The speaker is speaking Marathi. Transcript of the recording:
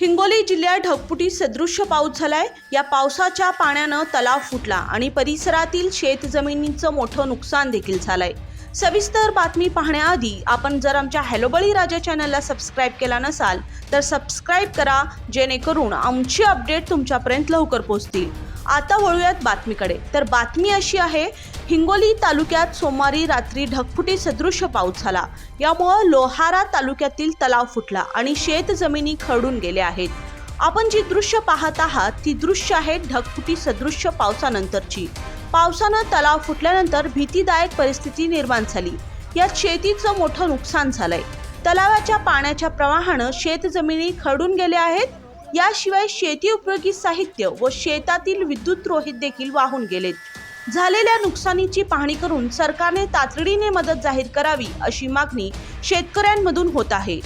हिंगोली जिल्ह्यात ढगपुटी सदृश्य पाऊस झालाय. या पावसाच्या पाण्यानं तलाव फुटला आणि परिसरातील शेतजमिनींचं मोठं नुकसान देखील झालंय. सविस्तर बातमी पाहण्याआधी आपण जर आमच्या हॅलोबळी राजा चॅनलला सबस्क्राईब केला नसाल तर सबस्क्राईब करा जेणेकरून आमची अपडेट तुमच्यापर्यंत लवकर पोहोचतील. आता वळूयात बातमीकडे. तर बातमी अशी आहे हिंगोली तालुक्यात सोमवारी रात्री ढगफुटी सदृश्य पाऊस झाला. यामुळं लोहारा तालुक्यातील तलाव फुटला आणि शेत जमिनी खरडून गेल्या आहेत. आपण जी दृश्य पाहत आहात ती दृश्य आहेत ढगफुटी सदृश्य पावसानंतरची. पावसानं तलाव फुटल्यानंतर भीतीदायक परिस्थिती निर्माण झाली. यात शेतीचं मोठं नुकसान झालंय. तलावाच्या पाण्याच्या प्रवाहानं शेतजमिनी खरडून गेल्या आहेत याशिवाय शेती उपयोगी साहित्य व शेतातील विद्युत रोहित देखील वाहून गेलेत. झालेल्या नुकसानीची पाहणी करून सरकारने तातडीने मदत जाहीर करावी अशी मागणी शेतकऱ्यांमधून होत आहे.